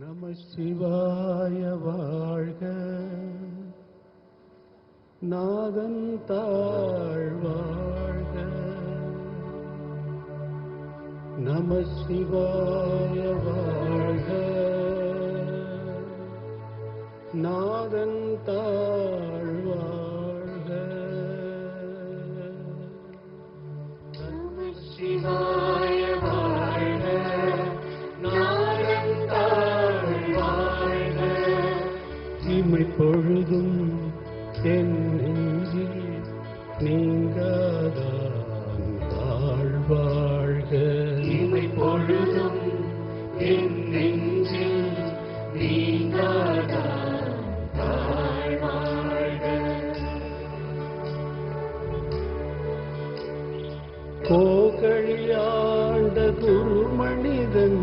நம சிவாய வாழ்க. நாதன் தாழ்வாழ்க நம சிவாய வாழ்க. நாதன் தாழ்வாழ்க நம தனிமை பொழுதும் என் நெஞ்சில் நீங்காதான் வாழ்க இமை பொழுதும் என் நெஞ்சில் நீங்காதான் கோகழியாண்ட குருமனிதன்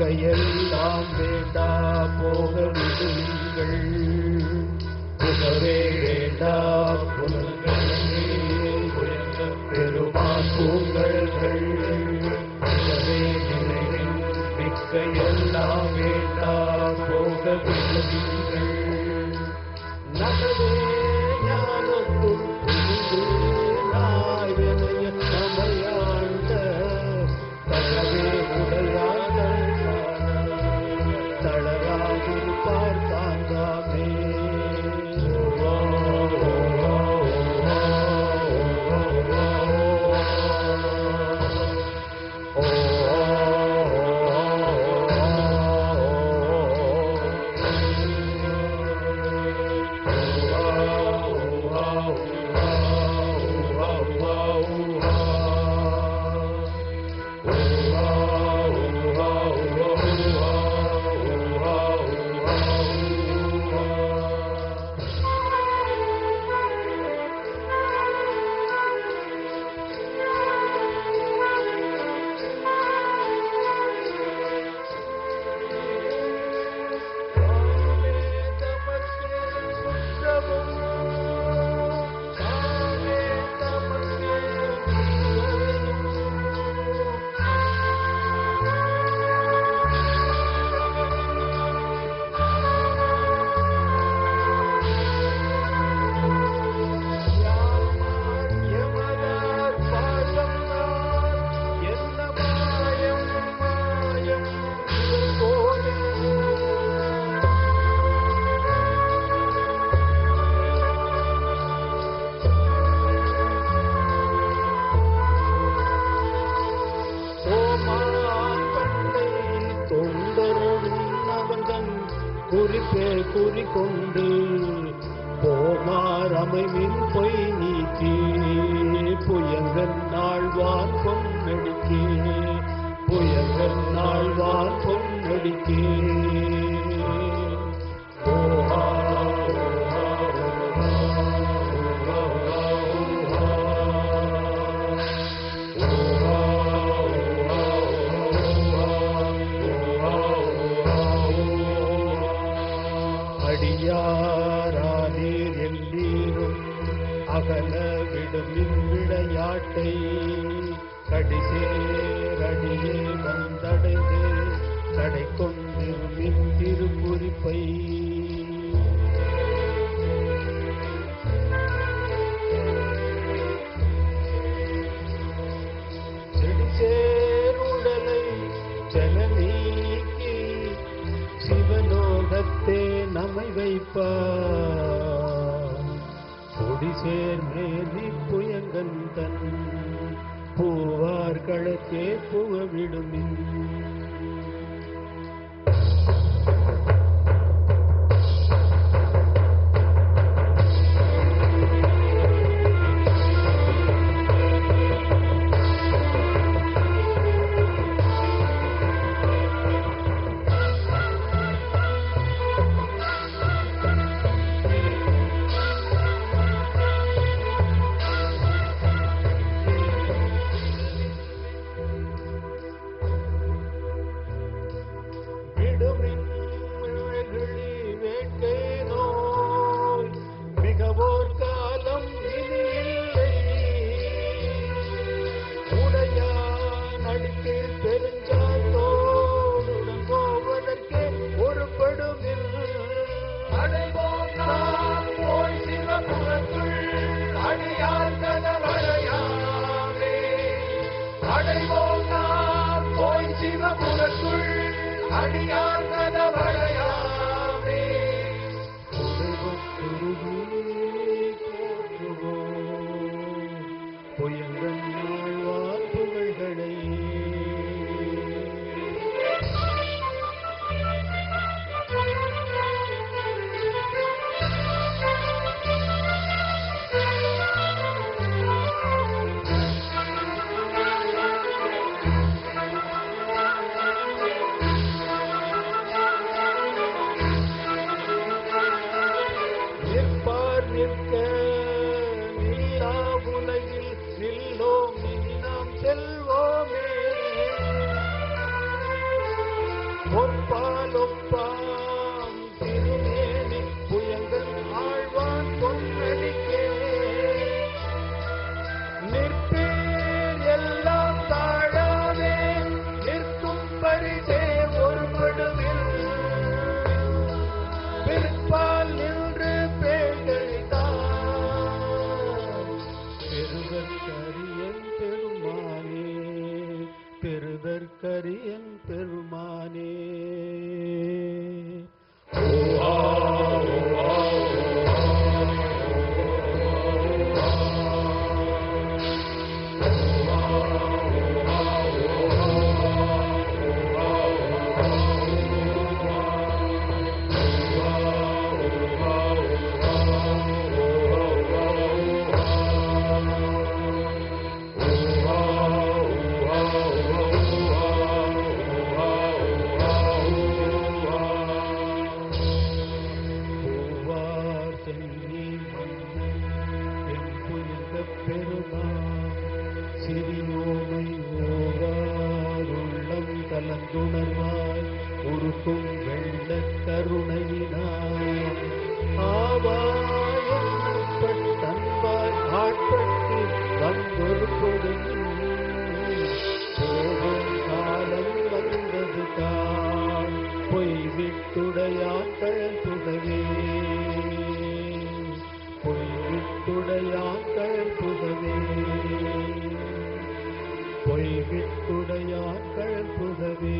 குறைகையெல்லாம் வேண்டா போக விடுங்கள் புகவே வேண்டா பெருமான் பூங்கல்கள் மிக்கையெல்லாம் வேண்டா போக விடுங்கள் நகவே हरिया துடையாக்கள் புகவே பொய் விட்டுடையாக்கள் புகவே பொய் விட்டுடையாக்கள் புகவே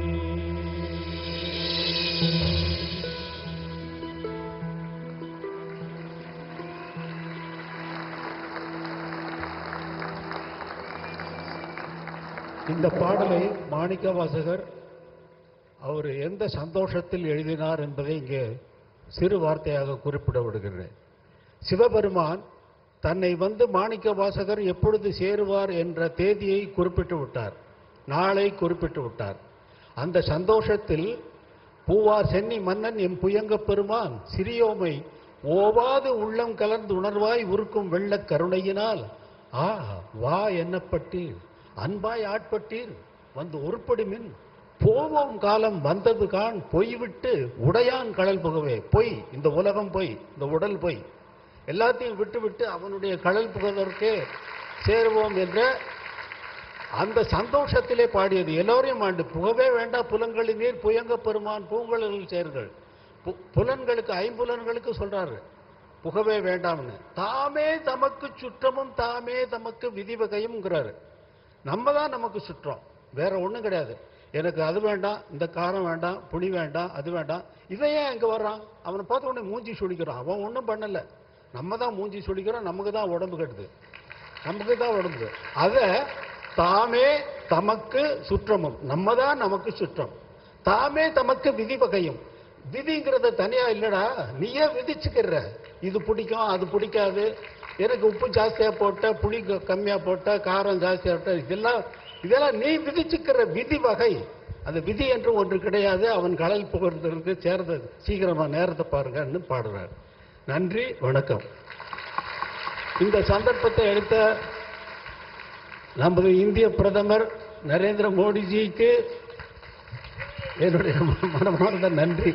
இந்த பாடலை மாணிக்க வாசகர் அவர் எந்த சந்தோஷத்தில் எழுதினார் என்பதை இங்கே சிறு வார்த்தையாக குறிப்பிட விடுகிறேன் சிவபெருமான் தன்னை வந்து மாணிக்க வாசகர் எப்பொழுது சேருவார் என்ற தேதியை குறிப்பிட்டு விட்டார். நாளை குறிப்பிட்டு விட்டார். அந்த சந்தோஷத்தில் பூவார் சென்னி மன்னன் எம் புயங்கப் பெருமான் சிறியோமை ஓவாது உள்ளம் கலந்து உணர்வாய் உருக்கும் வெள்ளக் கருணையினால் ஆ வா என்னப்பட்டீர் அன்பாய் ஆட்பட்டீர் வந்து உருப்படிமின் போவோம் காலம் வந்தது கான் பொய்விட்டு உடையான் கடல் புகவே. பொய் இந்த உலகம் பொய் இந்த உடல் பொய். எல்லாத்தையும் விட்டுவிட்டு அவனுடைய கடல் புகதற்கே சேருவோம் என்ற அந்த சந்தோஷத்திலே பாடியது. எல்லோரையும் ஆண்டு புகவே வேண்டாம் புலன்களின் நீர் புயங்க பெருமான் பூங்கலில் சேர்கள் பு- புலன்களுக்கு ஐம்புலன்களுக்கு சொல்றாரு. புகவே வேண்டாம்னு. தாமே தமக்கு சுற்றமும் தாமே தமக்கு விதிவகையும்ங்கிறாரு நம்ம தான் நமக்கு சுற்றம். வேற ஒன்றும் கிடையாது. எனக்கு அது வேண்டாம் இந்த காரம் வேண்டாம் புளி வேண்டாம் அது வேண்டாம். இவன் ஏன் இங்கே வர்றான்? அவனை பார்த்த உடனே மூஞ்சி சுடிக்கிறான் அவன் ஒன்றும் பண்ணலை. நம்ம தான் மூஞ்சி சுடிக்கிறோம் நமக்கு தான் உடம்பு கட்டுது நமக்கு தான் உடம்பு. அதை தாமே தமக்கு சுற்றமும். நம்ம தான் நமக்கு சுற்றம். தாமே தமக்கு விதி வகையும். விதிங்கிறத தனியாக இல்லைடா நீயே விதிச்சுக்கிற. இது பிடிக்கும் அது பிடிக்காது. எனக்கு உப்பு ஜாஸ்தியாக போட்ட புளி க- போட்ட காரம் ஜாஸ்தியாக போட்ட இதெல்லாம் இதெல்லாம் நீ விதிச்சுக்கிற விதி வகை அந்த விதி என்று ஒன்று கிடையாது. அவன் கடல் புகழ்ந்ததற்கு சேர்ந்தது. சீக்கிரமா நேரத்தை பாருங்கன்னு பாடுறார். நன்றி வணக்கம். இந்த சந்தர்ப்பத்தை எடுத்த நமது இந்திய பிரதமர் நரேந்திர மோடிஜிக்கு என்னுடைய மனமார்ந்த நன்றி.